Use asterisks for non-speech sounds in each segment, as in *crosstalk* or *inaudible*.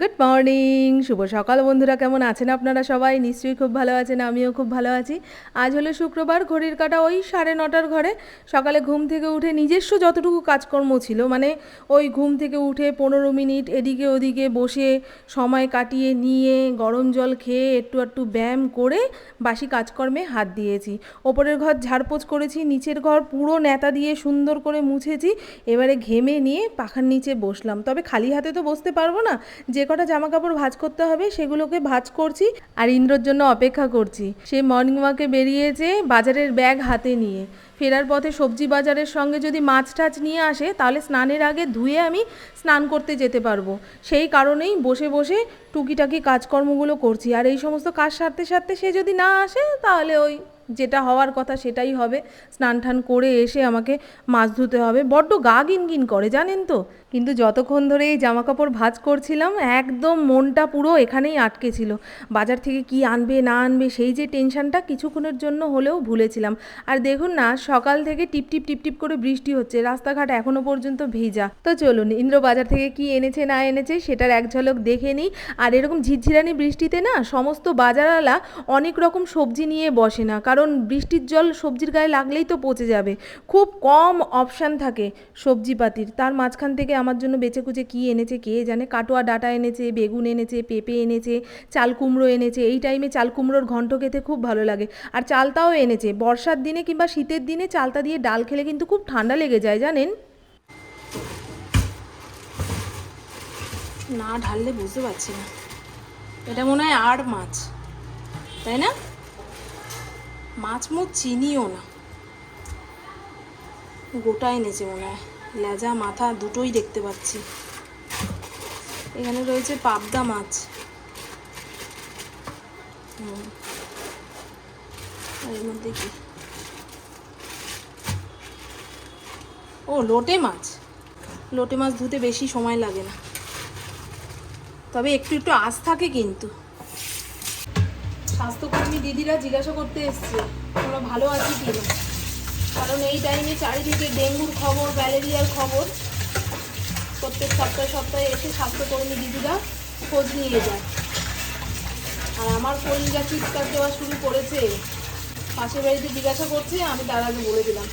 Good morning শুভ সকাল বন্ধুরা, কেমন আছেন আপনারা সবাই? নিশ্চয়ই খুব ভালো আছেন, আমিও খুব ভালো আছি। আজ হলো শুক্রবার, ঘড়ির কাটা ওই সাড়ে নটার ঘরে। সকালে ঘুম থেকে উঠে নিজস্ব যতটুকু কাজকর্ম ছিল মানে ওই ঘুম থেকে উঠে পনেরো মিনিট এদিকে ওদিকে বসে সময় কাটিয়ে নিয়ে গরম জল খেয়ে একটু একটু ব্যায়াম করে বাসি কাজকর্মে হাত দিয়েছি। ওপরের ঘর ঝাড়পোছ করেছি, নিচের ঘর পুরো নেতা দিয়ে সুন্দর করে মুছেছি। এবারে ঘেমে নিয়ে পাখার নিচে বসলাম। তবে খালি হাতে তো বসতে পারব না, যে কটা জামা কাপড় ভাঁজ করতে হবে, সেগুলোকে ভাঁজ করছি আর ইন্দ্রর জন্য অপেক্ষা করছি। সে মর্নিং ওয়াকে বেরিয়েছে বাজারের ব্যাগ হাতে নিয়ে। ফেরার পথে সবজি বাজারের সঙ্গে যদি মাছ টাছ নিয়ে আসে, তাহলে স্নানের আগে ধুয়ে আমি স্নান করতে যেতে পারব। সেই কারণেই বসে বসে টুকিটাকি কাজকর্মগুলো করছি। আর এই সমস্ত কাজ সারতে সারতে সে যদি না আসে, তাহলে ওই যেটা হওয়ার কথা সেটাই হবে। স্নান টান করে এসে আমাকে মাছ ধুতে হবে। বড্ড গা গিনগিন করে, জানেন তো? কিন্তু যতক্ষণ ধরে এই জামা কাপড় ভাঁজ করছিলাম, একদম মনটা পুরো এখানেই আটকে ছিল। বাজার থেকে কি আনবে, না আনবে, সেই যে টেনশনটা কিছুক্ষণের জন্য হলেও ভুলেছিলাম। আর দেখুন না, সকাল থেকে টিপ টিপ টিপ টিপ করে বৃষ্টি হচ্ছে, রাস্তাঘাট এখনও পর্যন্ত ভেজা। তো চলুন, ইন্দ্র বাজার থেকে কি এনেছে, না এনেছে, সেটার এক ঝলক দেখে নিই। আর এরকম ঝিরঝিরানি বৃষ্টিতে না, সমস্ত বাজারওয়ালা অনেক রকম সবজি নিয়ে বসে না। কারণ বৃষ্টির জল সবজির গায়ে লাগলেই তো পচে যাবে। খুব কম অপশান থাকে সবজিপাতির। তার মাঝখান থেকে আমার জন্য বেছে কুচে কী এনেছে, কে জানে? কাটোয়া ডাটা এনেছে, বেগুন এনেছে, পেঁপে এনেছে, চাল কুমড়ো এনেছে। এই টাইমে চাল কুমড়োর ঘন্ট খেতে খুব ভালো লাগে। আর চালতাও এনেছে। বর্ষার দিনে কিংবা শীতের দিনে চালতা দিয়ে ডাল খেলে কিন্তু খুব ঠান্ডা লেগে যায়, জানেন? না ঢাললে বুঝতে পারছি না। এটা মনে হয় আর মাছ, তাই না? মাছ মুখ চিনিও না। গোটা এনেছে মনে হয়। লেজা, মাথা দুটোই দেখতে পাচ্ছি। এখানে রয়েছে পাবদা মাছ। এর মধ্যে কি? ও, লোটে মাছ। লোটে মাছ ধুতে বেশি সময় লাগে না। তবে একটু একটু আশ থাকে কিন্তু। স্বাস্থ্যকর্মী দিদিরা জিজ্ঞাসা করতে এসছে তোমরা ভালো আছি কি না কারণ এই টাইমে চারিদিকে ডেঙ্গুর খবর, ম্যালেরিয়ার খবর। প্রত্যেক সপ্তাহে সপ্তাহে এসে স্বাস্থ্যকর্মী দিদিরা খোঁজ নিয়ে যায়। আর আমার কলিজা চিৎকার দেওয়া শুরু করেছে। পাশের বাড়িতে জিজ্ঞাসা করছে, আমি তার আগে বলে দিলাম।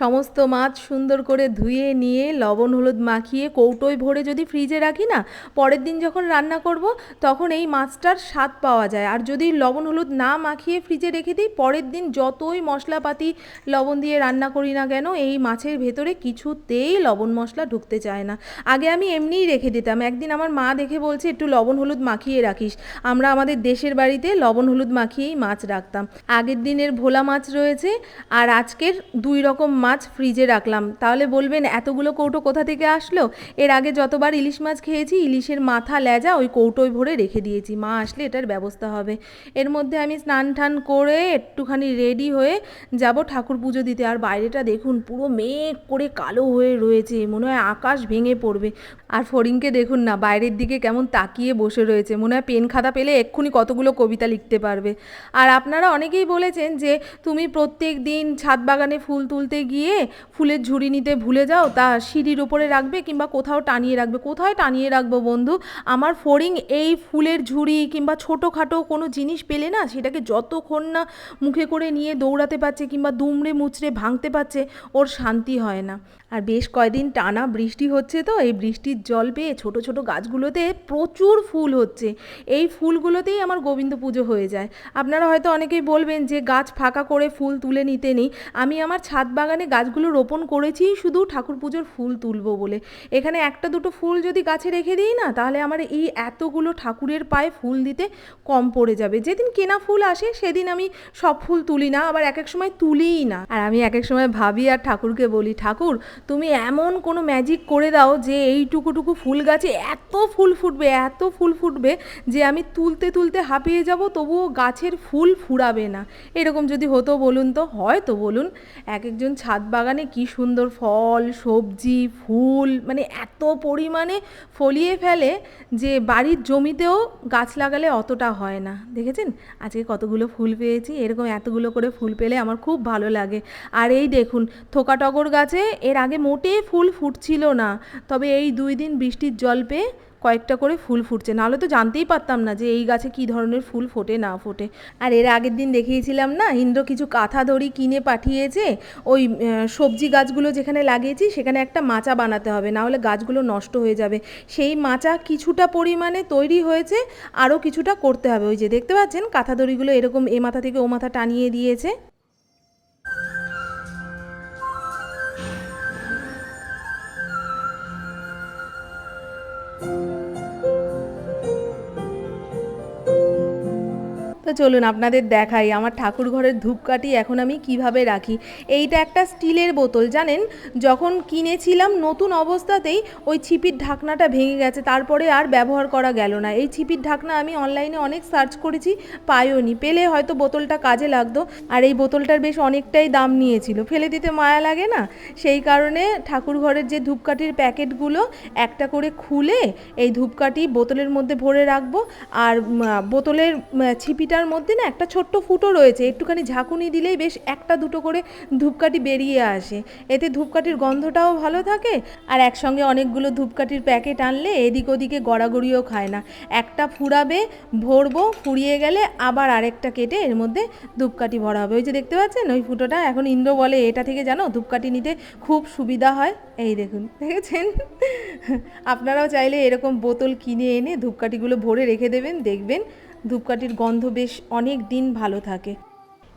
সমস্ত মাছ সুন্দর করে ধুয়ে নিয়ে, লবণ হলুদ মাখিয়ে, কৌটোয় ভরে যদি ফ্রিজে রাখি না, পরের দিন যখন রান্না করব, তখন এই মাছটার স্বাদ পাওয়া যায়। আর যদি লবণ হলুদ না মাখিয়ে ফ্রিজে রেখে দিই, পরের দিন যতই মশলাপাতি লবণ দিয়ে রান্না করি না কেন, এই মাছের ভেতরে কিছুতেই লবণ মশলা ঢুকতে চায় না। আগে আমি এমনিই রেখে দিতাম। একদিন আমার মা দেখে বলছে, একটু লবণ হলুদ মাখিয়ে রাখিস। আমরা আমাদের দেশের বাড়িতে লবণ হলুদ মাখিয়েই মাছ রাখতাম। আগের দিনের ভোলা মাছ রয়েছে, আর আজকের দুই রকম মাছ ফ্রিজে রাখলাম। তাহলে বলবেন, এতগুলো কৌটো কোথা থেকে আসলো? এর আগে যতবার ইলিশ মাছ খেয়েছি, ইলিশের মাথা লেজা ওই কৌটোয় ভরে রেখে দিয়েছি। মা আসলে এটার ব্যবস্থা হবে। এর মধ্যে আমি স্নান টান করে একটুখানি রেডি হয়ে যাব ঠাকুর পুজো দিতে। আর বাইরেটা দেখুন, পুরো মেঘ করে কালো হয়ে রয়েছে। মনে হয় আকাশ ভেঙে পড়বে। আর ফড়িংকে দেখুন না, বাইরের দিকে কেমন তাকিয়ে বসে রয়েছে। মনে হয় পেন খাতা পেলে এক্ষুনি কতগুলো কবিতা লিখতে পারবে। আর আপনারা অনেকেই বলেছেন যে, তুমি প্রত্যেক দিন ছাদ বাগানে ফুল তুলতে গিয়ে ফুলের ঝুড়ি নিতে ভুলে যাও, তা সিঁড়ির ওপরে রাখবে কিংবা কোথাও টানিয়ে রাখবে। কোথায় টানিয়ে রাখব বন্ধু? আমার ফড়িং এই ফুলের ঝুড়ি কিংবা ছোটোখাটো কোনো জিনিস পেলে না, সেটাকে যতক্ষণ না মুখে করে নিয়ে দৌড়াতে পারছে কিংবা দুমড়ে মুচড়ে ভাঙতে পারছে, ওর শান্তি হয় না। আর বেশ কয়দিন টানা বৃষ্টি হচ্ছে তো, এই বৃষ্টির জল পেয়ে ছোট ছোট গাছগুলোতে প্রচুর ফুল হচ্ছে। এই ফুলগুলোতেই আমার গোবিন্দ পুজো হয়ে যায়। আপনারা হয়তো অনেকেই বলবেন যে গাছ ফাঁকা করে ফুল তুলে নিতে নেই। আমি আমার ছাদ বাগানে গাছগুলো রোপণ করেছি, শুধু ঠাকুর পুজোর ফুল তুলবো বলে। এখানে একটা দুটো ফুল যদি গাছে রেখে দিই না, তাহলে আমার এই এতগুলো ঠাকুরের পায়ে ফুল দিতে কম পড়ে যাবে। যেদিন কেনা ফুল আসে, সেদিন আমি সব ফুল তুলি না, আবার এক এক সময় তুলিই না। আর আমি এক এক সময় ভাবি আর ঠাকুরকে বলি, ঠাকুর তুমি এমন কোনো ম্যাজিক করে দাও যে এইটুকুটুকু ফুল গাছে এত ফুল ফুটবে, এত ফুল ফুটবে যে আমি তুলতে তুলতে হাঁপিয়ে যাব, তবুও গাছের ফুল ফুরাবে না। এরকম যদি হতো বলুন তো হয় তো বলুন, এক একজন ছাদ বাগানে কি সুন্দর ফল, সবজি, ফুল মানে এত পরিমাণে ফলিয়ে ফেলে যে বাড়ির জমিতেও গাছ লাগালে অতটা হয় না। দেখেছেন? আজকে কতগুলো ফুল পেয়েছি, এরকম এতগুলো করে ফুল পেলে আমার খুব ভালো লাগে। আর এই দেখুন থোকা টগর গাছে এর আগে মোটে ফুল ফুটছিল না। তবে এই দুই দিন বৃষ্টির জল পেয়ে কয়েকটা করে ফুল ফুটছে। নাহলে তো জানতেই পারতাম না যে এই গাছে কী ধরনের ফুল ফোটে, না ফোটে। আর এর আগের দিন দেখিয়েছিলাম না, ইন্দ্র কিছু কাঁথা দড়ি কিনে পাঠিয়েছে। ওই সবজি গাছগুলো যেখানে লাগিয়েছি, সেখানে একটা মাচা বানাতে হবে, না হলে গাছগুলো নষ্ট হয়ে যাবে। সেই মাচা কিছুটা পরিমাণে তৈরি হয়েছে, আরও কিছুটা করতে হবে। ওই যে দেখতে পাচ্ছেন কাঁথা দড়িগুলো এরকম এ মাথা থেকে ও মাথা টানিয়ে দিয়েছে। Thank you. তো চলুন আপনাদের দেখাই আমার ঠাকুর ঘরের ধূপকাঠি এখন আমি কীভাবে রাখি। এইটা একটা স্টিলের বোতল জানেন? যখন কিনেছিলাম নতুন অবস্থাতেই ওই ছিপির ঢাকনাটা ভেঙে গেছে তারপরে আর ব্যবহার করা গেল না। এই ছিপির ঢাকনা আমি অনলাইনে অনেক সার্চ করেছি পাইওনি। পেলে হয়তো বোতলটা কাজে লাগতো আর এই বোতলটার বেশ অনেকটাই দাম নিয়েছিল। ফেলে দিতে মায়া লাগে না? সেই কারণে ঠাকুর ঘরের যে ধূপকাঠির প্যাকেটগুলো একটা করে খুলে এই ধূপকাঠি বোতলের মধ্যে ভরে রাখব আর বোতলের উম, ছিপিটার মধ্যে না একটা ছোট্ট ফুটো রয়েছে, একটুখানি ঝাঁকুনি দিলেই বেশ একটা দুটো করে ধূপকাঠি বেরিয়ে আসে। এতে ধূপকাঠির গন্ধটাও ভালো থাকে আর একসঙ্গে অনেকগুলো ধূপকাঠির প্যাকেট আনলে এদিক ওদিকে গড়াগড়িও খায় না। একটা ফুরাবে, ভরবো, ফুরিয়ে গেলে আবার আরেকটা কেটে এর মধ্যে ধূপকাঠি ভরা হবে। ওই যে দেখতে পাচ্ছেন? ওই ফুটোটা এখন ইন্দ্র বলে, এটা থেকে জানো, ধূপকাঠি নিতে খুব সুবিধা হয়। এই দেখুন, দেখেছেন? আপনারাও চাইলে এরকম বোতল কিনে এনে ধূপকাঠিগুলো ভরে রেখে দেবেন, দেখবেন ধূপকাঠির গন্ধ বেশ অনেক দিন ভালো থাকে।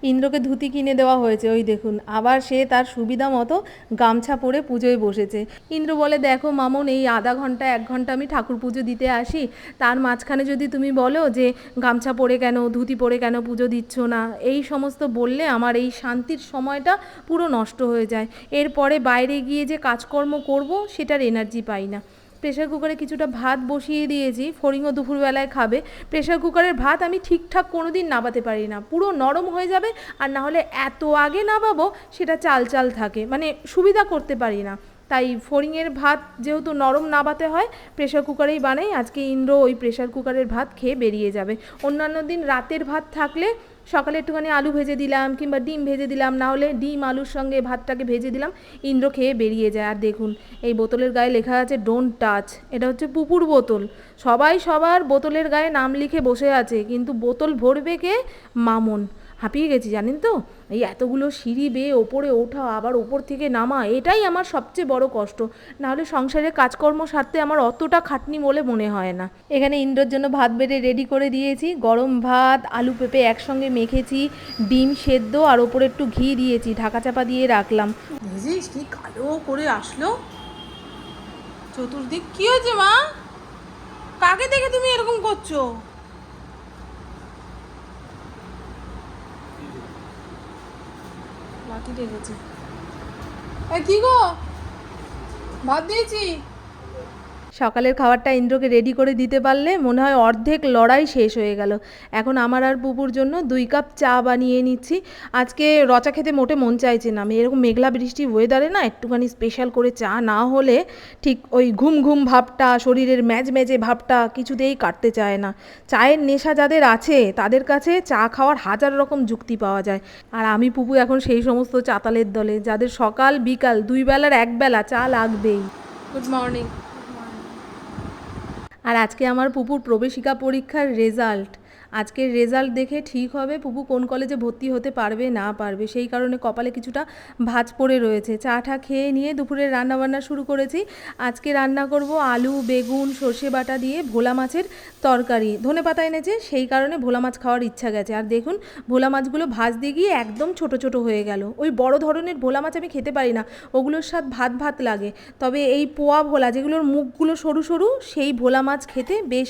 ইন্দ্রকে ধুতি কিনে দেওয়া হয়েছে, ওই দেখুন। আবার সে তার সুবিধা মতো গামছা পরে পুজোয় বসেছে। ইন্দ্র বলে, দেখো মামন, এই আধা ঘণ্টা, এক ঘণ্টা আমি ঠাকুর পুজো দিতে আসি। তার মাঝখানে যদি তুমি বলো যে গামছা পরে কেন, ধুতি পরে কেন পুজো দিচ্ছ না, এই সমস্ত বললে আমার এই শান্তির সময়টা পুরো নষ্ট হয়ে যায়। এরপরে বাইরে গিয়ে যে কাজকর্ম করব, সেটার এনার্জি পাই না। প্রেশার কুকারে কিছুটা ভাত বসিয়ে দিয়েছি, ফড়িংও দুপুরবেলায় খাবে। প্রেশার কুকারের ভাত আমি ঠিকঠাক কোনো দিন নাবাতে পারি না। পুরো নরম হয়ে যাবে আর না হলে এত আগে নাবাবো সেটা চাল চাল থাকে। মানে সুবিধা করতে পারি না। তাই ফড়িংয়ের ভাত যেহেতু নরম নাবাতে হয় প্রেশার কুকারেই বানাই। আজকে ইন্দ্র ওই প্রেশার কুকারের ভাত খেয়ে বেরিয়ে যাবে। অন্যান্য দিন রাতের ভাত থাকলে সকালে একটুখানি আলু ভেজে দিলাম কিংবা ডিম ভেজে দিলাম, না হলে ডিম, আলুর সঙ্গে ভাতটাকে ভেজে দিলাম, ইন্দ্র খেয়ে বেরিয়ে যায়। আর দেখুন, এই বোতলের গায়ে লেখা আছে ডোন্ট টাচ এটা হচ্ছে পুকুর বোতল। সবাই সবার বোতলের গায়ে নাম লিখে বসে আছে, কিন্তু বোতল ভরবে কে? মামন। হাঁপিয়ে গেছি, জানেন তো? এই এতগুলো সিঁড়ি বেয়ে ওপরে ওঠা, আবার ওপর থেকে নামা, এটাই আমার সবচেয়ে বড় কষ্ট। নাহলে সংসারে কাজকর্ম সারতে আমার অতটা খাটনি বলে মনে হয় না। এখানে ইন্দ্রর জন্য ভাত বেড়ে রেডি করে দিয়েছি। গরম ভাত, আলু পেঁপে একসঙ্গে মেখেছি, ডিম সেদ্ধ, আর ওপরে একটু ঘি দিয়েছি, ঢাকা চাপা দিয়ে রাখলাম। বুঝিস কি কালো করে আসলো? চতুর্দিক কি হয়েছে মা? কাকে দেখে তুমি এরকম করছ? মাটি রেখেছে। কি গো? ভাত দিয়েছি? সকালের খাবারটা ইন্দ্রকে রেডি করে দিতে পারলে মনে হয় অর্ধেক লড়াই শেষ হয়ে গেল। এখন আমার আর পুপুর জন্য দুই কাপ চা বানিয়ে নিচ্ছি। আজকে রচা খেতে মোটে মন চাইছে না। আমি এরকম মেঘলা বৃষ্টি ওয়েদারে না একটুখানি স্পেশাল করে চা না হলে ঠিক ওই ঘুম ঘুম ভাবটা, শরীরের ম্যাজ ম্যাজে ভাবটা কিছুতেই কাটতে চায় না। চায়ের নেশা যাদের আছে, তাদের কাছে চা খাওয়ার হাজার রকম যুক্তি পাওয়া যায়। আর আমি পুপু এখন সেই সমস্ত চাতালের দলে, যাদের সকাল বিকাল দুই বেলার এক বেলা চা লাগবেই। গুড মর্নিং আর আজকে আমার পুপুর প্রবেশিকা পরীক্ষার রেজাল্ট আজকের রেজাল্ট দেখে ঠিক হবে, পুপু কোন কলেজে ভর্তি হতে পারবে, না পারবে, সেই কারণে কপালে কিছুটা ভাজ পড়ে রয়েছে। চা খেয়ে নিয়ে দুপুরে রান্না বান্না শুরু করেছি। আজকে রান্না করব আলু, বেগুন, সর্ষে বাটা দিয়ে ভোলা মাছের তরকারি। ধনে পাতা এনেছে, সেই কারণে ভোলা মাছ খাওয়ার ইচ্ছা গেছে। আর দেখুন, ভোলা মাছগুলো ভাজ দিয়ে গিয়ে একদম ছোট ছোট হয়ে গেল। ওই বড় ধরনের ভোলা মাছ আমি খেতে পারি না, ওগুলোর স্বাদ ভাত ভাত লাগে। তবে এই পোয়া ভোলা, যেগুলোর মুখগুলো সরু সরু, সেই ভোলা মাছ খেতে বেশ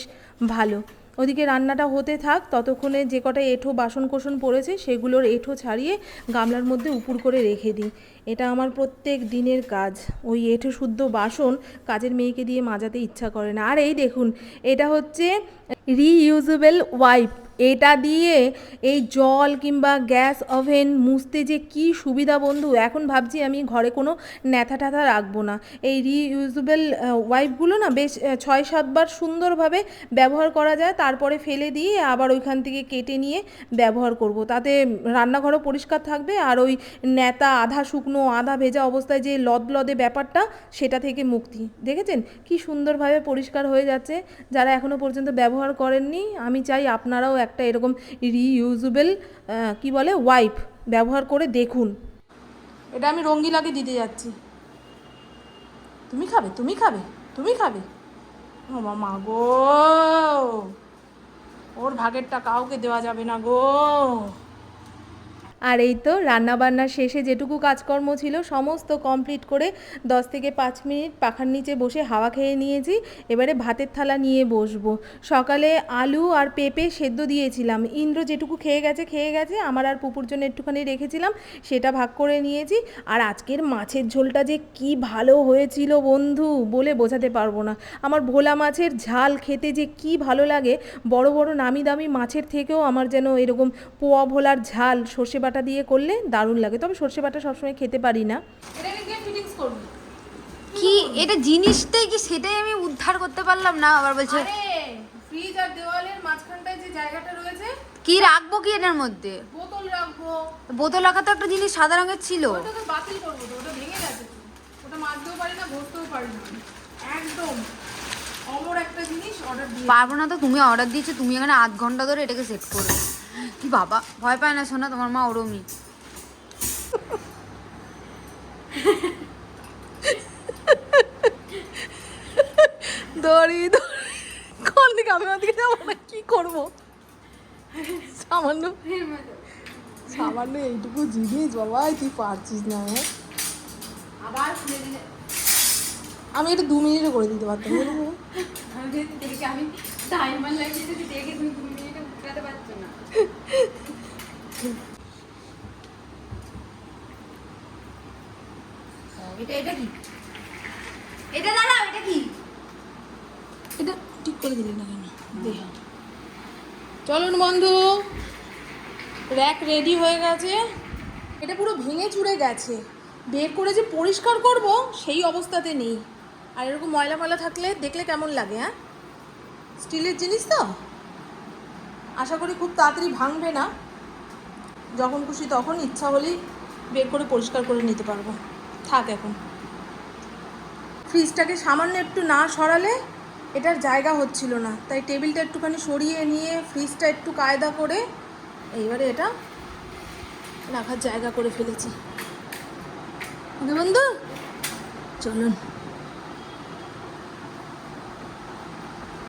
ভালো। ওদিকে রান্নাটা হতে থাক, ততক্ষণে যে কটা এঁঠো বাসন কোষণ পড়েছে সেগুলোর এঁঠো ছাড়িয়ে গামলার মধ্যে উপুর করে রেখে দিই। এটা আমার প্রত্যেক দিনের কাজ। ওই এঁঠো শুদ্ধ বাসন কাজের মেয়েকে দিয়ে মাজাতে ইচ্ছা করে না। আর এই দেখুন, এটা হচ্ছে রিইউজেবল ওয়াইপ এটা দিয়ে এই জল কিংবা গ্যাস ওভেন মুছতে যে কি সুবিধা বন্ধু? এখন ভাবছি আমি ঘরে কোনো ন্যাথা ট্যাথা রাখব না। এই রিইউজেবল ওয়াইপগুলো না বেশ ছয় সাতবার সুন্দরভাবে ব্যবহার করা যায়, তারপরে ফেলে দিয়ে আবার ওইখান থেকে কেটে নিয়ে ব্যবহার করব। তাতে রান্নাঘরও পরিষ্কার থাকবে আর ওই ন্যাতা আধা শুকনো, আধা ভেজা অবস্থায় যে লদলদে ব্যাপারটা, সেটা থেকে মুক্তি। দেখেছেন? কি সুন্দরভাবে পরিষ্কার হয়ে যাচ্ছে। যারা এখনও পর্যন্ত ব্যবহার করেননি, আমি চাই আপনারাও একটা এরকম রিইউজেবল কি বলে ওয়াইপ ব্যবহার করে দেখুন। এটা আমি রঙ্গিলাকে দিতে যাচ্ছি। তুমি খাবে তুমি খাবে তুমি খাবে। ও মা গো। ওর ভাগেরটা কাউকে দেওয়া যাবে না গো। আর এই তো রান্নাবান্নার শেষে যেটুকু কাজকর্ম ছিল, সমস্ত কমপ্লিট করে দশ থেকে পাঁচ মিনিট পাখার নিচে বসে হাওয়া খেয়ে নিয়েছি। এবারে ভাতের থালা নিয়ে বসবো। সকালে আলু আর পেঁপে সেদ্ধ দিয়েছিলাম। ইন্দ্র যেটুকু খেয়ে গেছে খেয়ে গেছে, আমার আর পুপুর জন্য একটুখানি রেখেছিলাম, সেটা ভাগ করে নিয়েছি। আর আজকের মাছের ঝোলটা যে কি ভালো হয়েছিল বন্ধু, বলে বোঝাতে পারব না। আমার ভোলা মাছের ঝাল খেতে যে কি ভালো লাগে, বড় বড় নামি দামি মাছের থেকেও আমার যেন এরকম পোয়া ভোলার ঝাল, সর্ষে বাটা দিয়ে করলে দারুণ লাগে। তবে সর্ষে বাটা সবসময় খেতে পারি না। কে ফিটিংস করবি। কি? এটা জিনিসটাই কি? সেটাই আমি উদ্ধার করতে পারলাম না। আবার বলছে আরে ফ্রিজ আর দেওয়ালের মাঝখানটায় যে জায়গাটা রয়েছে কি রাখব কি এটার মধ্যে? বোতল রাখব। বোতল রাখা তো একটা জিনিস সাদা রঙের ছিল। ওটা তো বাতিল করব তো ওটা ভেঙে গেছে ওটা মাজতেও পারি না পারি না। একদম অমর একটা জিনিস অর্ডার দিয়ে পারব না তো তুমি অর্ডার দিয়েছ তুমি এখানে আধ ঘণ্টা ধরে এটাকে সেট করবে। কি বাবা? ভয় পায় না শোনা তোমার মা ওরমই। দড়ি দড়ি। কোন দিকে আমি ওদিকে যাব না? কি করব? সামান্য সামান্য এইটুকু জিনিস বাবা তুই পারছিস না হ্যাঁ? আবার আমি এটা দু মিনিটে করে দিতে পারতাম আমি দেখি আমি টাইমার লাগিয়ে যদি দেখে তুমি দু মিনিটে উঠাতে পারছ না *laughs* এটা এটা কি? এটা এটা কি? এটা চলুন বন্ধু র্যাক রেডি হয়ে গেছে। এটা পুরো ভেঙে চুড়ে গেছে। বের করে যে পরিষ্কার করব, সেই অবস্থাতে নেই। আর এরকম ময়লা ময়লা থাকলে দেখলে কেমন লাগে হ্যাঁ? স্টিলের জিনিস তো? আশা করি খুব তাড়াতাড়ি ভাঙবে না। যখন খুশি তখন ইচ্ছা হলেই বের করে পরিষ্কার করে নিতে পারব। থাক এখন। ফ্রিজটাকে সামান্য একটু না সরালে এটার জায়গা হচ্ছিল না। তাই টেবিলটা একটুখানি সরিয়ে নিয়ে ফ্রিজটা একটু কায়দা করে এইবারে এটা রাখার জায়গা করে ফেলেছি। বন্ধু? চলুন।